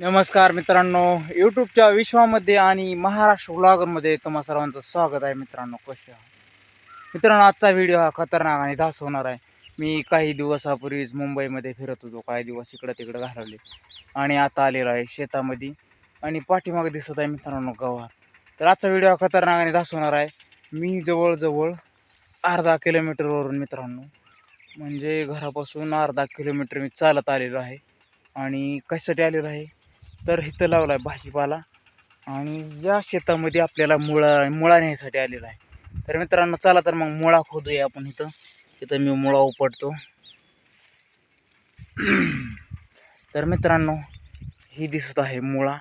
नमस्कार मित्रांनो यूट्यूबच्या विश्वामध्ये आणि महाराष्ट्र ब्लॉगरमध्ये तुम्हा सर्वांचं स्वागत आहे मित्रांनो कसे आहात? मित्रांनो आजचा व्हिडिओ हा खतरनाक आणि धास होणार आहे. मी काही दिवसापूर्वीच मुंबईमध्ये फिरत होतो काही दिवस इकडं तिकडं घालवले. आणि आता आलेलो आहे शेतामध्ये आणि पाठीमागे दिसत आहे मित्रांनो गव्हार. तर आजचा व्हिडिओ हा खतरनाक आणि धास होणार आहे. मी जवळजवळ अर्धा किलोमीटरवरून मित्रांनो म्हणजे घरापासून अर्धा किलोमीटर मी चालत आलेलो आहे. आणि कशासाठी आलेलो आहे? तर इथं लावला आहे भाजीपाला. आणि या शेतामध्ये आपल्याला मुळा मुळा न्यायसाठी आलेला आहे. तर मित्रांनो चला तर मग मुळा खोदूया आपण इथं. इथं मी मुळा उपटतो. तर मित्रांनो ही दिसत आहे मुळा.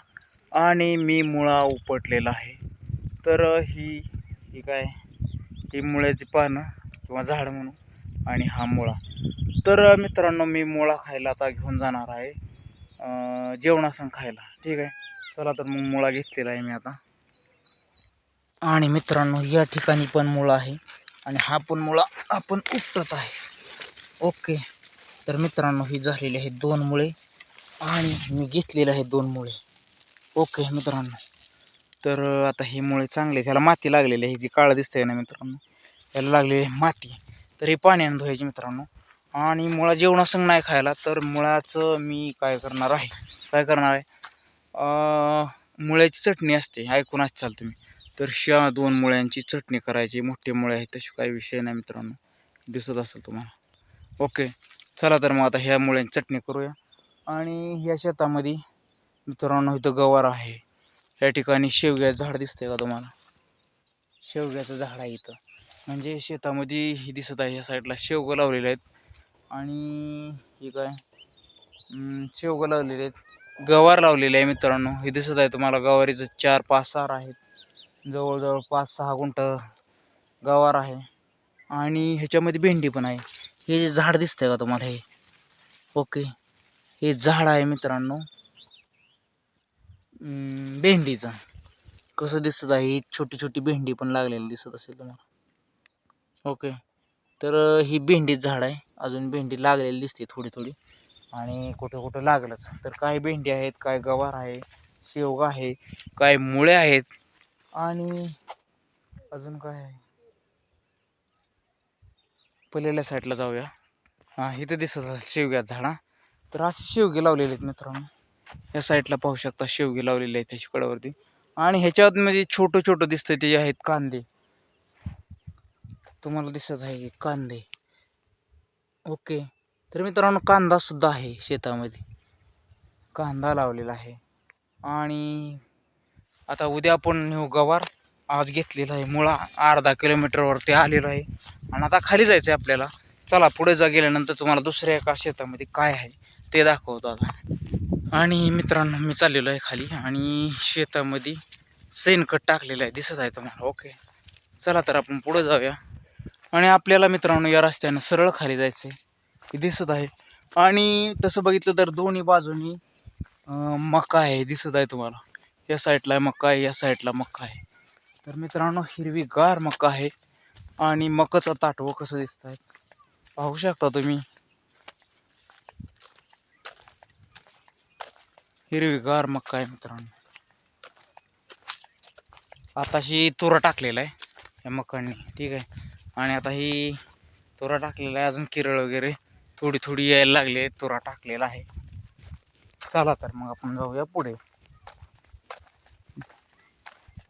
आणि मी मुळा उपटलेला आहे. तर ही ही काय? ही मुळ्याची पानं किंवा झाड म्हणू आणि हा मुळा. तर मित्रांनो मी मुळा खायला आता घेऊन जाणार आहे. जेवणासन खायला. ठीक आहे? चला तर मग मुळा घेतलेला आहे मी आता. आणि मित्रांनो या ठिकाणी पण मुळा आहे. आणि हा पण मुळा आपण उपटत आहे. ओके. तर मित्रांनो ही झालेली आहे दोन मुळे. आणि मी घेतलेले आहे दोन मुळे. ओके मित्रांनो. तर आता हे मुळे चांगले त्याला माती लागलेली आहे. जी काळं दिसते ना मित्रांनो त्याला लागलेली आहे माती. तर हे पाण्याने धुवायची मित्रांनो. आणि मुळा जेवणासंग नाही खायला तर मुळाचं मी काय करणार आहे? काय करणार आहे? मुळ्याची चटणी असते ऐकून असाल तुम्ही तर शिया दोन मुळ्यांची चटणी करायची मोठे मुळे आहेत तसे काही विषय नाही मित्रांनो. दिसत असेल तुम्हाला. ओके चला तर मग आता ह्या मुळ्यांची चटणी करूया. आणि ह्या शेतामध्ये मित्रांनो इथं गवार आहे. या ठिकाणी शेवग्याचं झाड दिसतंय का तुम्हाला? शेवग्याचं झाड आहे इथं. म्हणजे शेतामध्ये ही दिसत आहे ह्या साईडला शेवगं लावलेले आहेत. आणि हे काय? शेवगं लावलेले आहेत. गवार लावलेले आहे मित्रांनो. हे दिसत आहे तुम्हाला गवारीचं चार पाच सार आहेत. जवळजवळ पाच सहा गुंठ गवार आहे. आणि ह्याच्यामध्ये भेंडी पण आहे. हे जे झाड दिसतंय का तुम्हाला हे? ओके. हे झाड आहे मित्रांनो. भेंडीचं. कसं दिसत आहे? ही छोटी छोटी भेंडी पण लागलेली दिसत असेल तुम्हाला. ओके. तर ही भेंडीच झाड आहे. अजून भेंडी लागलेली दिसते थोडी थोडी. आणि कुठं कुठं लागलंच. तर काही भेंडी आहेत काय गवार आहे शेवगा आहे काय मुळे आहेत आणि अजून काय आहे? पलेल्या साईडला जाऊया. हां इथं दिसत शेवग्यात झाडा तर असे शेवगे लावलेले आहेत मित्रांनो. या साईडला पाहू शकता शेवगे लावलेले आहेत त्याच्या कडावरती. आणि ह्याच्यात म्हणजे छोटं छोटं दिसतंय ते आहेत कांदे. तुम्हाला दिसत आहे की कांदे. ओके. तर मित्रांनो कांदा सुद्धा आहे शेतामध्ये. कांदा लावलेला आहे. आणि आता उद्या आपण नेऊ गवार आज घेतलेला आहे. मुळा अर्धा किलोमीटरवरती आलेला आहे. आणि आता खाली जायचं आहे आपल्याला. चला पुढे जा गेल्यानंतर तुम्हाला दुसऱ्या एका शेतामध्ये काय आहे ते दाखवतो आता. आणि मित्रांनो मी चाललेलो आहे खाली. आणि शेतामध्ये शेणखत टाकलेलं आहे. दिसत आहे तुम्हाला. ओके. चला तर आपण पुढे जाऊया. आणि आपल्याला मित्रांनो या रस्त्यानं सरळ खाली जायचं आहे हे दिसत आहे. आणि तसं बघितलं तर दोन्ही बाजूनी मका आहे दिसत आहे तुम्हाला. या साईडला मका आहे या साईडला मका आहे. तर मित्रांनो हिरवीगार मका आहे. आणि मकाचं ताटवं कसं दिसत आहे पाहू शकता तुम्ही? हिरवीगार मका आहे मित्रांनो. आताशी तुरा टाकलेला आहे या मकांनी. ठीक आहे. आणि आता ही तुरा टाकलेला आहे अजून किरळ वगैरे. थोडी थोडी यायला लागली आहे तुरा टाकलेला आहे. चला तर मग आपण जाऊया पुढे.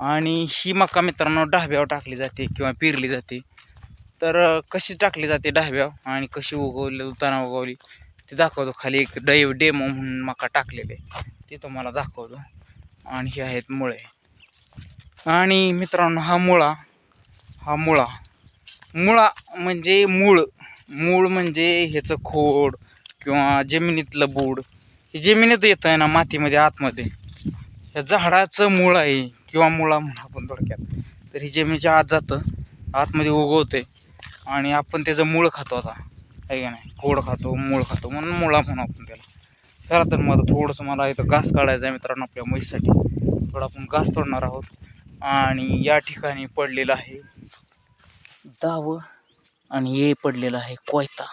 आणि ही मका मित्रांनो ढाब्यावर टाकली जाते किंवा पिरली जाते. तर कशी टाकली जाते ढाब्यावर आणि कशी उगवली उताना उगवली ते दाखवतो. खाली एक डे डेमो म्हणून मका टाकलेले ते तुम्हाला दाखवतो. आणि हे आहेत मुळे. आणि मित्रांनो हा मुळा हा मुळा मुळा म्हणजे मूळ. मूळ म्हणजे ह्याचं खोड किंवा जमिनीतलं बूड. हे जमिनीत येतं आहे ना मातीमध्ये आतमध्ये. ह्या झाडाचं मूळ आहे किंवा मुळा म्हणून आपण थोडक्यात. तर हे जमिनीच्या आत जातं आतमध्ये उगवते आणि आपण त्याचं मूळ खातो आता. आहे का नाही? खोड खातो मूळ खातो म्हणून मुळा म्हणून आपण त्याला. चला तर मग थोडंसं मला इथं घास काढायचं आहे मित्रांनो आपल्या म्हशीसाठी. थोडं आपण घास तोडणार आहोत. आणि या ठिकाणी पडलेलं आहे दावं आणि हे पडलेलं आहे कोयता.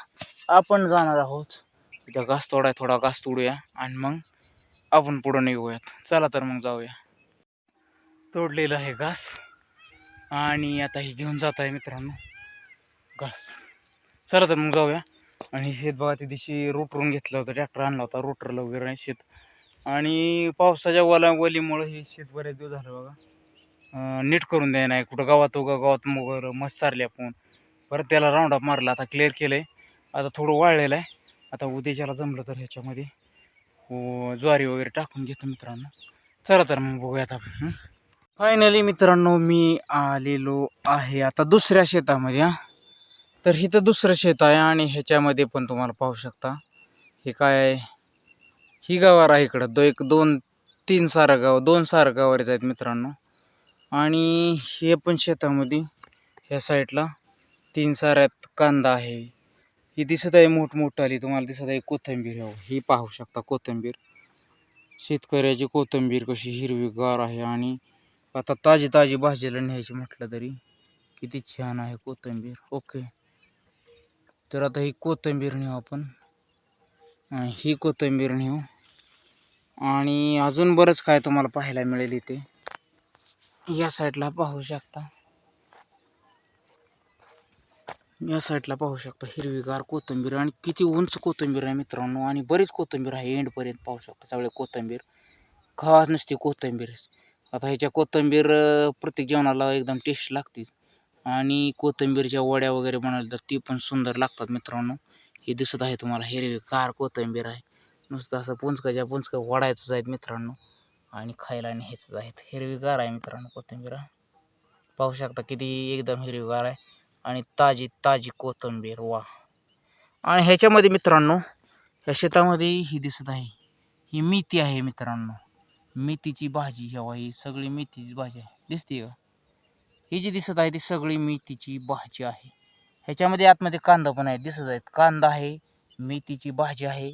आपण जाणार आहोत. त्या घास तोडाय थोडा घास तोडूया आणि मग आपण पुढं निघूयात. चला तर मग जाऊया. तोडलेलं आहे घास. आणि आता हे घेऊन जात आहे मित्रांनो. घास. चला तर मग जाऊया. आणि शेत बघा त्या दिवशी रोटरून घेतलं होतं. ट्रॅक्टर आणला होता. रोटरला वगैरे नाही शेत. आणि पावसाच्या वला वलीमुळं हे शेत बरेच दिवस झालं बघा. नीट करून द्याय नाही. कुठं गावात उगा गावात मगर मस्त चारली आपण परत त्याला राऊंड अप मारला. आता क्लिअर केलं आहे आता थोडं वाळलेलं आहे. आता उद्याच्याला जमलं तर ह्याच्यामध्ये. हो, ज्वारी वगैरे टाकून घेतो मित्रांनो. चला तर मग बघूयात आपण फायनली मित्रांनो मी आलेलो आहे आता दुसऱ्या शेतामध्ये हां? तर इथं दुसरं शेत आहे आणि ह्याच्यामध्ये पण तुम्हाला पाहू शकता. हे काय आहे? ही गावार आहे इकडं. दो एक दोन तीन सारा गाव दोन सारा गावारीच आहेत मित्रांनो. आणि हे पण शेतामध्ये ह्या साईडला तीन साऱ्यात कांदा आहे. ही दिसत आहे मोठमोठाली तुम्हाला दिसत आहे कोथिंबीर. हो ही पाहू शकता कोथिंबीर. शेतकऱ्याची कोथिंबीर कशी हिरवीगार आहे आणि आता ताजी ताजी भाजीला न्यायची म्हटलं तरी किती छान आहे कोथिंबीर. ओके. तर आता ही कोथिंबीर नेऊ आपण. ही कोथिंबीर नेऊ. आणि अजून बरंच काय तुम्हाला पाहायला मिळेल इथे. या साईडला पाहू शकता. या साईडला पाहू शकता हिरवीगार कोथिंबीर आणि किती उंच कोथिंबीर आहे मित्रांनो. आणि बरीच कोथिंबीर आहे एंडपर्यंत पाहू शकता सगळे कोथिंबीर. खावा नसते कोथिंबीर. आता ह्याच्या कोथिंबीर प्रत्येक जेवणाला एकदम टेस्ट लागते आणि कोथिंबीरच्या वड्या वगैरे बनवल्या तर ती पण सुंदर लागतात मित्रांनो. हे दिसत आहे तुम्हाला हिरवीगार कोथिंबीर आहे. नुसतं असं पुंचकाच्या पुंचकं वडायचंच आहेत मित्रांनो. आणि खायला न्यायचंच आहेत. हिरवीगार आहे मित्रांनो कोथिंबीर. पाहू शकता किती एकदम हिरवीगार आहे. आणि ताजी ताजी कोथिंबीर. वा. आणि ह्याच्यामध्ये मित्रांनो या शेतामध्ये ही दिसत आहे. ही मेथी आहे मित्रांनो. मेथीची भाजी ह्या ही सगळी मेथीची भाजी आहे. दिसते का? ही जी दिसत आहे ती सगळी मेथीची भाजी आहे. ह्याच्यामध्ये आतमध्ये कांदा पण आहे. दिसत आहेत. कांदा आहे मेथीची भाजी आहे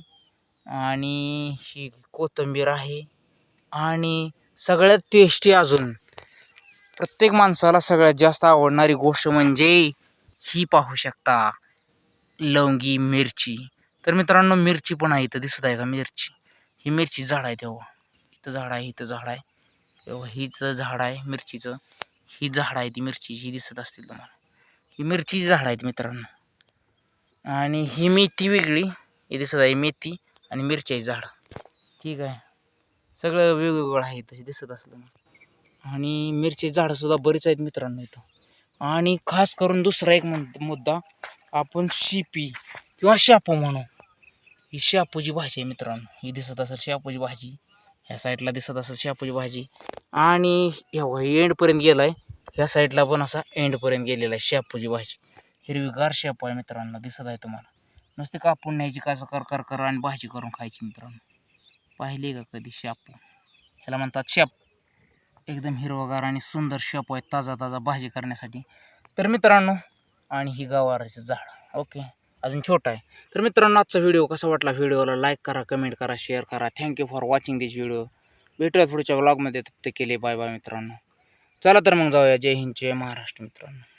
आणि ही कोथिंबीर आहे. आणि सगळ्यात टेस्टी अजून. प्रत्येक माणसाला सगळ्यात जास्त आवडणारी गोष्ट म्हणजे ही पाहू शकता. लवंगी मिरची. तर मित्रांनो मिरची पण आहे इथं. दिसत आहे का मिरची? ही मिरची झाड आहे तेव्हा. इथं झाड आहे इथं झाड आहे. तेव्हा हीच झाड आहे मिरचीचं. ही झाड आहे ती मिरचीची ही दिसत असतील तुम्हाला. ही मिरचीची झाड आहेत मित्रांनो. आणि ही मेथी वेगळी. ही दिसत आहे मेथी आणि मिरच्याची झाड. ठीक आहे. सगळं वेगवेगळं आहे तसे दिसत असलं आणि मिरची झाडंसुद्धा बरीच आहेत मित्रांनो इथं. आणि खास करून दुसरा एक मुद्दा आपण शिपी किंवा शापू म्हणू. ही शापूची भाजी आहे मित्रांनो. ही दिसत असेल शापूची भाजी. ह्या साईडला दिसत असेल शापूची भाजी. आणि एवढा एंडपर्यंत गेला आहे ह्या साईडला पण असा एंडपर्यंत गेलेला आहे शापूची भाजी. हिरवीगार शापू आहे मित्रांनो दिसत आहे तुम्हाला. नुसते कापून न्यायची कसं कर कर कर आणि भाजी करून खायची मित्रांनो. पाहिली का कधी शापू? ह्याला म्हणतात शाप. एकदम हिरवगार आणि सुंदर शेप आहे ताजा ताजा भाजी करण्यासाठी. तर मित्रांनो आणि ही गवाराचं झाड. ओके अजून छोटं आहे. तर मित्रांनो आजचा व्हिडिओ कसा वाटला व्हिडिओला लाईक करा कमेंट करा शेअर करा. Thank you for watching this video भेटूया पुढच्या व्लॉगमध्ये तप्त केले बाय बाय मित्रांनो. चला तर मग जाऊया. जय हिंद जय महाराष्ट्र मित्रांनो.